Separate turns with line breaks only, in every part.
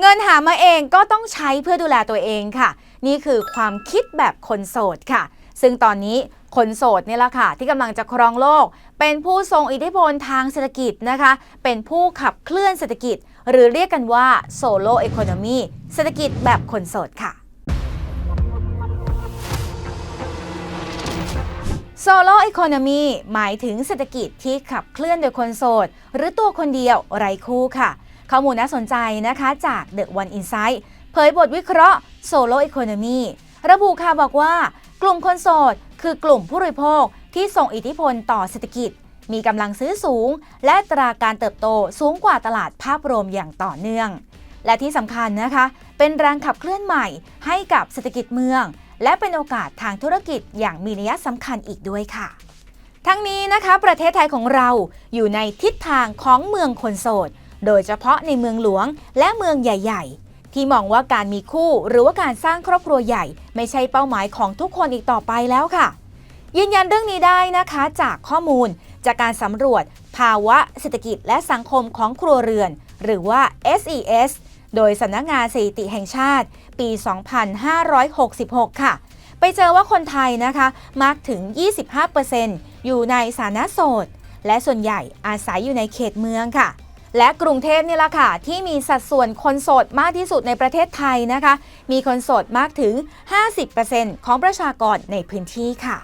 เงินหามาเองก็ต้องใช้เพื่อดูแลตัวเองค่ะ นี่คือความคิดแบบคนโสดค่ะ ซึ่งตอนนี้คนโสดนี่แหละค่ะ ที่กำลังจะครองโลก เป็นผู้ทรงอิทธิพลทางเศรษฐกิจนะคะ เป็นผู้ขับเคลื่อนเศรษฐกิจ หรือเรียกกันว่าโซโล e อ o n o m y เศรษฐกิจแบบคนโสดค่ะโซโล e อ o n o m y หมายถึงเศรษฐกิจที่ขับเคลื่อนโดยคนโสด หรือตัวคนเดียวไร้คู่ค่ะ ข้อมูลน่าสนใจนะคะจาก The One Insight เผยบทวิเคราะห์ Solo Economy ระบุค่ะบอกว่า กลุ่มคนโสด คือกลุ่มผู้บริโภคที่ส่งอิทธิพลต่อเศรษฐกิจ มีกำลังซื้อสูง และตราการเติบโตสูงกว่าตลาดภาพรวมอย่างต่อเนื่อง และที่สำคัญนะคะ เป็นแรงขับเคลื่อนใหม่ให้กับเศรษฐกิจเมือง และเป็นโอกาสทางธุรกิจอย่างมีนัยสำคัญอีกด้วยค่ะทั้งนี้นะคะ ประเทศไทยของเราอยู่ในทิศทางของเมืองคนโสด โดยเฉพาะในเมืองหลวงและเมืองใหญ่ ๆ ที่มองว่าการมีคู่หรือว่าการสร้างครอบครัวใหญ่ ไม่ใช่เป้าหมายของทุกคนอีกต่อไปแล้วค่ะ ยืนยันเรื่องนี้ได้นะคะจากข้อมูล จากการสำรวจ ภาวะเศรษฐกิจและสังคมของครัวเรือน หรือว่า SES โดยสำนักงานสถิติแห่งชาติ ปี 2566 ค่ะ ไปเจอว่าคนไทยนะคะ มากถึง 25%อยู่ในสถานะโสด และส่วนใหญ่อาศัยอยู่ในเขตเมืองค่ะ และกรุงเทพนี่แหละค่ะ ที่มีสัดส่วนคนโสดมากที่สุดในประเทศไทยนะคะ มีคนโสดมากถึง 50%ของประชากรในพื้นที่ค่ะ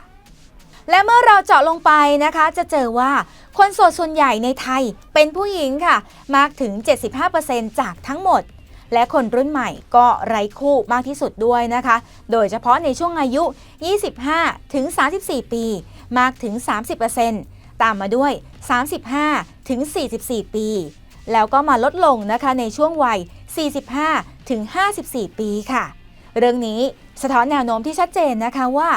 และเมื่อเราเจาะลงไปนะคะ จะเจอว่าคนโสดส่วนใหญ่ในไทยเป็นผู้หญิงค่ะ มากถึง 75%จากทั้งหมด และคนรุ่นใหม่ก็ไร้คู่มากที่สุดด้วยนะคะ โดยเฉพาะในช่วงอายุ 25ถึง34 ปี มากถึง 30% ตามมาด้วย 35 ถึง 44 ปี แล้วก็มาลดลงนะคะในช่วงวัย 45 ถึง 54 ปีค่ะ เรื่องนี้สะท้อนแนวโน้มที่ชัดเจนนะคะว่า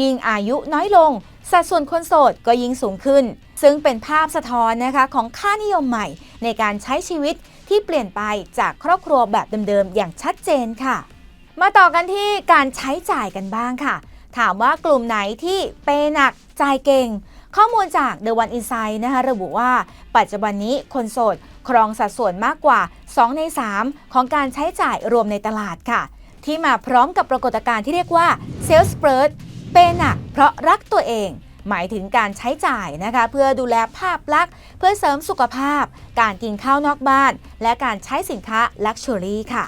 ยิ่งอายุน้อยลง สัดส่วนคนโสดก็ยิ่งสูงขึ้น ซึ่งเป็นภาพสะท้อนนะคะของค่านิยมใหม่ในการใช้ชีวิตที่เปลี่ยนไปจากครอบครัวแบบเดิมๆอย่างชัดเจนค่ะ มาต่อกันที่การใช้จ่ายกันบ้างค่ะ ถามว่ากลุ่มไหนที่เปหนักจ่ายเก่ง ข้อมูลจาก The One Insight นะคะระบุว่าปัจจุบันนี้คนโสดครองสัดส่วนมากกว่า 2 ใน 3 ของการใช้จ่ายรวมในตลาดค่ะ ที่มาพร้อมกับปรากฏการณ์ที่เรียกว่า Sales Spurt เปย์หนักเพราะรักตัวเอง หมายถึงการใช้จ่ายนะคะ เพื่อดูแลภาพลักษณ์ เพื่อเสริมสุขภาพ การกินข้าวนอกบ้าน และการใช้สินค้า Luxury ค่ะ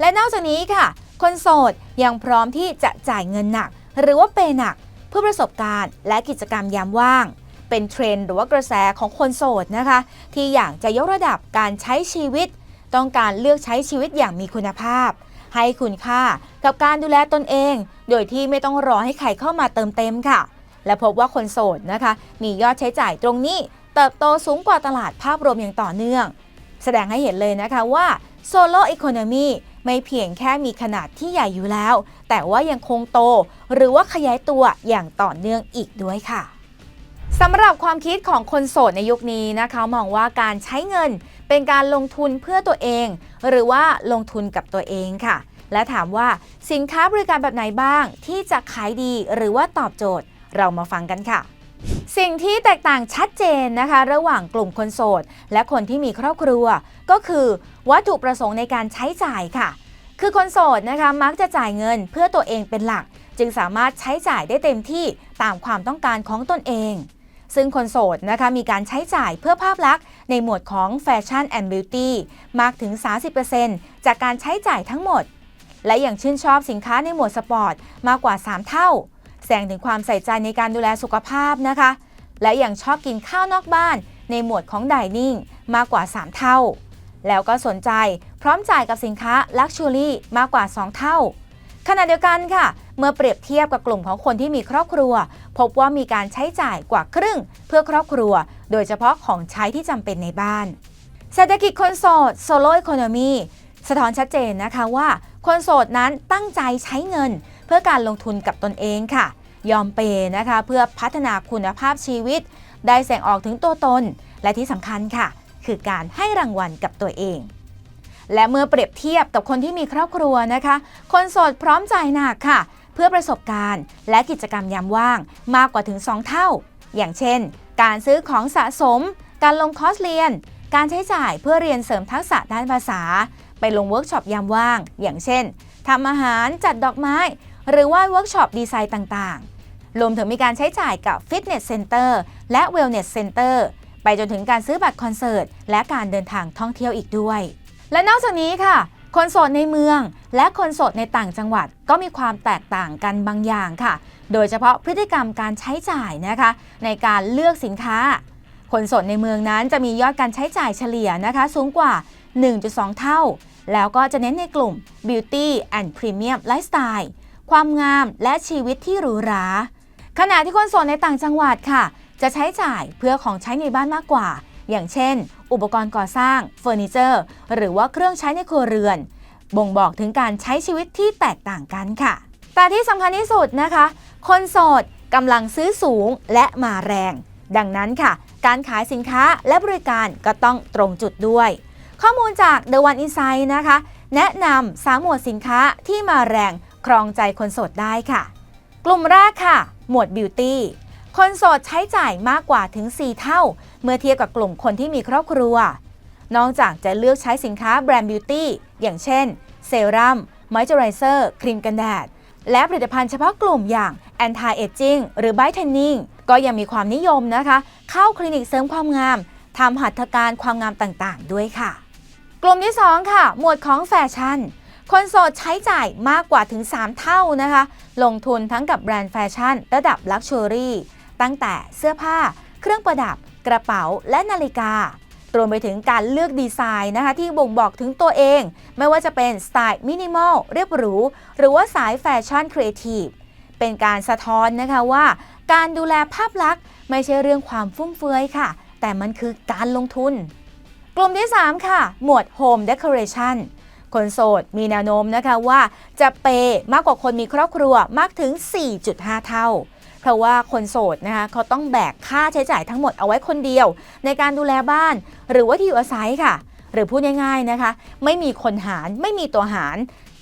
และนอกจากนี้ค่ะ คนโสดยังพร้อมที่จะจ่ายเงินหนัก หรือว่าเปหนัก เพื่อประสบการณ์และกิจกรรมยามว่าง เป็นเทรนด์หรือว่ากระแสของคนโสดนะคะ ที่อยากจะยกระดับการใช้ชีวิต ต้องการเลือกใช้ชีวิตอย่างมีคุณภาพ ให้คุณค่ากับการดูแลตนเอง โดยที่ไม่ต้องรอให้ใครเข้ามาเติมเต็มค่ะ และพบว่าคนโสดนะคะ มียอดใช้จ่ายตรงนี้ เติบโตสูงกว่าตลาดภาพรวมอย่างต่อเนื่อง แสดงให้เห็นเลยนะคะว่าโซโล e อ o n o m y ไม่เพียงแค่มีขนาดที่ใหญ่อยู่แล้ว แต่ว่ายังคงโต หรือว่าขยายตัวอย่างต่อเนื่องอีกด้วยค่ะสำหรับความคิดของคนโสดในยุคนี้นะคะ มองว่าการใช้เงินเป็นการลงทุนเพื่อตัวเอง หรือว่าลงทุนกับตัวเองค่ะ และถามว่าสินค้าบริการแบบไหนบ้าง ที่จะขายดีหรือว่าตอบโจทย์เรามาฟังกันค่ะ สิ่งที่แตกต่างชัดเจนนะคะ ระหว่างกลุ่มคนโสด และคนที่มีครอบครัว ก็คือ วัตถุประสงค์ในการใช้จ่ายค่ะ คือคนโสดนะคะมักจะจ่ายเงินเพื่อตัวเองเป็นหลัก จึงสามารถใช้จ่ายได้เต็มที่ตามความต้องการของตนเอง ซึ่งคนโสดนะคะมีการใช้จ่ายเพื่อภาพลักษณ์ในหมวดของแฟชั่นแอนด์บิวตี้มากถึง 30%จากการใช้จ่ายทั้งหมด และอย่างชื่นชอบสินค้าในหมวดสปอร์ตมากกว่า 3 เท่า แสดงถึงความใส่ใจในการดูแลสุขภาพนะคะ และอยังชอบกินข้าวนอกบ้าน ในหมวดของดิเนิ่งมากกว่า 3 เท่า แล้วก็สนใจพร้อมจ่ายกับสินค้า Luxury มากกว่า 2 เท่าขณะเดียวกันค่ะ เมื่อเปรียบเทียบกับกลุ่มของคนที่มีครอบครัว พบว่ามีการใช้จ่ายกว่าครึ่ง เพื่อครอบครัว โดยเฉพาะของใช้ที่จำเป็นในบ้าน เศรษฐกิจคนโสด Solo Economy สะท้อนชัดเจนนะคะว่า คนโสดนั้นตั้งใจใช้เงิน เพื่อการลงทุนกับตนเองค่ะ ยอมเปย์นะคะ เพื่อพัฒนาคุณภาพชีวิต ได้แสดงออกถึงตัวตน และที่สำคัญค่ะ คือการให้รางวัลกับตัวเองและเมื่อเปรียบเทียบกับคนที่มีครอบครัวนะคะ คนโสดพร้อมจ่ายหนักค่ะ เพื่อประสบการณ์ และกิจกรรมยามว่างมากกว่าถึง 2 เท่า อย่างเช่น การซื้อของสะสม การลงคอร์สเรียน การใช้จ่ายเพื่อเรียนเสริมทักษะด้านภาษา ไปลงเวิร์กช็อปยามว่าง อย่างเช่นทำอาหารจัดดอกไม้ หรือว่าเวิร์กช็อปดีไซน์ต่างๆ รวมถึงมีการใช้จ่ายกับฟิตเนสเซ็นเตอร์และเวลเนสเซ็นเตอร์ไปจนถึงการซื้อบัตรคอนเสิร์ตและการเดินทางท่องเที่ยวอีกด้วย และนอกจากนี้ค่ะ คนโสดในเมือง และคนโสดในต่างจังหวัดก็มีความแตกต่างกันบางอย่างค่ะ โดยเฉพาะพฤติกรรมการใช้จ่ายนะคะ ในการเลือกสินค้า คนโสดในเมืองนั้นจะมียอดการใช้จ่ายเฉลี่ยนะคะ สูงกว่า 1.2 เท่า แล้วก็จะเน้นในกลุ่ม Beauty and Premium Lifestyle ความงามและชีวิตที่หรูหราขณะที่คนโสดในต่างจังหวัดค่ะ จะใช้จ่ายเพื่อของใช้ในบ้านมากกว่า อย่างเช่น อุปกรณ์ก่อสร้าง เฟอร์นิเจอร์ หรือว่าเครื่องใช้ในครัวเรือน บ่งบอกถึงการใช้ชีวิตที่แตกต่างกันค่ะ แต่ที่สำคัญที่สุดนะคะ คนโสดกำลังซื้อสูงและมาแรง ดังนั้นค่ะ การขายสินค้าและบริการก็ต้องตรงจุดด้วย ข้อมูลจาก The One Insight นะคะ แนะนำสามหมวดสินค้าที่มาแรงครองใจคนโสดได้ค่ะ กลุ่มแรกค่ะ หมวด Beauty คนโสดใช้จ่ายมากกว่าถึง 4 เท่า เมื่อเทียบกับกลุ่มคนที่มีครอบครัว นอกจากจะเลือกใช้สินค้าแบรนด์บิวตี้อย่างเช่น เซรั่มมอยเจอไรเซอร์ครีมกันแดด และผลิตภัณฑ์เฉพาะกลุ่มอย่าง anti aging หรือ brightening ก็ยังมีความนิยมนะคะ เข้าคลินิกเสริมความงามทำหัตถการความงามต่างๆ ด้วยค่ะ กลุ่มที่ 2 ค่ะ หมวดของแฟชั่น คนโสดใช้จ่ายมากกว่าถึง 3 เท่านะคะ ลงทุนทั้งกับแบรนด์แฟชั่น ระดับลักชัวรี่ ตั้งแต่เสื้อผ้า เครื่องประดับ กระเป๋าและนาฬิการวมไปถึงการเลือกดีไซน์นะคะ ที่บ่งบอกถึงตัวเอง ไม่ว่าจะเป็นสไตล์มินิมอลเรียบหรู หรือว่าสายแฟชั่นครีเอทีฟเป็นการสะท้อนนะคะว่า การดูแลภาพลักษณ์ ไม่ใช่เรื่องความฟุ่มเฟือยค่ะ แต่มันคือการลงทุน กลุ่มที่ 3 ค่ะ หมวด Home Decoration คนโสดมีแนวโน้มนะคะว่าจะเปย์มากกว่าคนมีครอบครัวมากถึง 4.5 เท่า เพราะว่าคนโสดนะคะเขาต้องแบกค่าใช้จ่ายทั้งหมดเอาไว้คนเดียว ในการดูแลบ้าน หรือว่าที่อยู่อาศัยค่ะ หรือพูดง่ายๆนะคะ ไม่มีคนหารไม่มีตัวหาร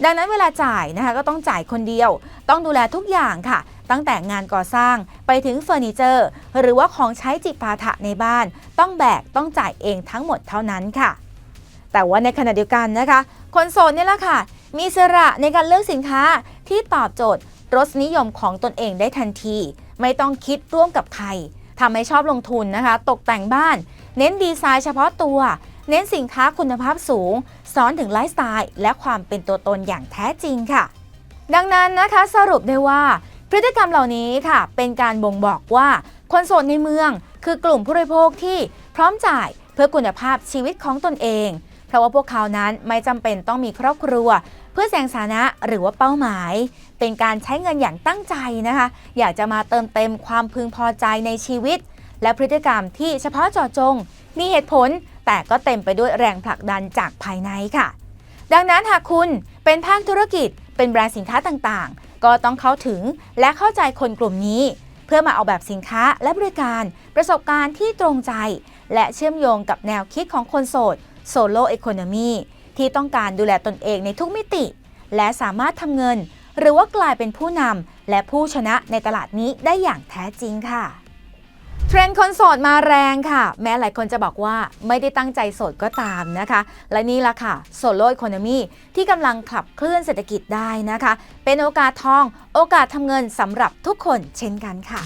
ดังนั้นเวลาจ่ายนะคะก็ต้องจ่ายคนเดียว ต้องดูแลทุกอย่างค่ะ ตั้งแต่งานก่อสร้างไปถึงเฟอร์นิเจอร์ หรือว่าของใช้จิปาถะในบ้าน ต้องแบกต้องจ่ายเองทั้งหมดเท่านั้นค่ะ แต่ว่าในขณะเดียวกันนะคะ คนโสดเนี่ยแหละค่ะมีสระในการเลือกสินค้าที่ตอบโจทย์ รสนิยมของตนเองได้ทันที ไม่ต้องคิดร่วมกับใครทำให้ชอบลงทุนนะคะ ตกแต่งบ้าน เน้นดีไซน์เฉพาะตัว เน้นสินค้าคุณภาพสูง สอนถึงไลฟ์สไตล์ และความเป็นตัวตนอย่างแท้จริงค่ะ ดังนั้นนะคะสรุปได้ว่า พฤติกรรมเหล่านี้ค่ะ เป็นการบ่งบอกว่าคนโสดในเมือง คือกลุ่มผู้บริโภคที่พร้อมจ่ายเพื่อคุณภาพชีวิตของตนเอง เพราะว่าพวกเขานั้นไม่จำเป็นต้องมีครอบครัว เพื่อแสงสานะหรือว่าเป้าหมาย เป็นการใช้เงินอย่างตั้งใจนะคะ อยากจะมาเติมเต็มความพึงพอใจในชีวิต และพฤติกรรมที่เฉพาะเจาะจง มีเหตุผล แต่ก็เต็มไปด้วยแรงผลักดันจากภายในค่ะ ดังนั้นหากคุณเป็นภาคธุรกิจ เป็นแบรนด์สินค้าต่างๆ ก็ต้องเข้าถึงและเข้าใจคนกลุ่มนี้ เพื่อมาเอาแบบสินค้าและบริการ ประสบการณ์ที่ตรงใจ และเชื่อมโยงกับแนวคิดของคนโสดโซโล o อ c o n o m y ที่ต้องการดูแลตนเองในทุกมิติ และสามารถทำเงิน หรือว่ากลายเป็นผู้นำและผู้ชนะในตลาดนี้ได้อย่างแท้จริงค่ะเทรนด์คนโสดมาแรงค่ะ แม้หลายคนจะบอกว่าไม่ได้ตั้งใจโสดก็ตามนะคะ และนี่ละค่ะโซโล่อีโคโนมีที่กำลังขับเคลื่อนเศรษฐกิจได้นะคะ เป็นโอกาสทอง โอกาสทำเงินสำหรับทุกคนเช่นกันค่ะ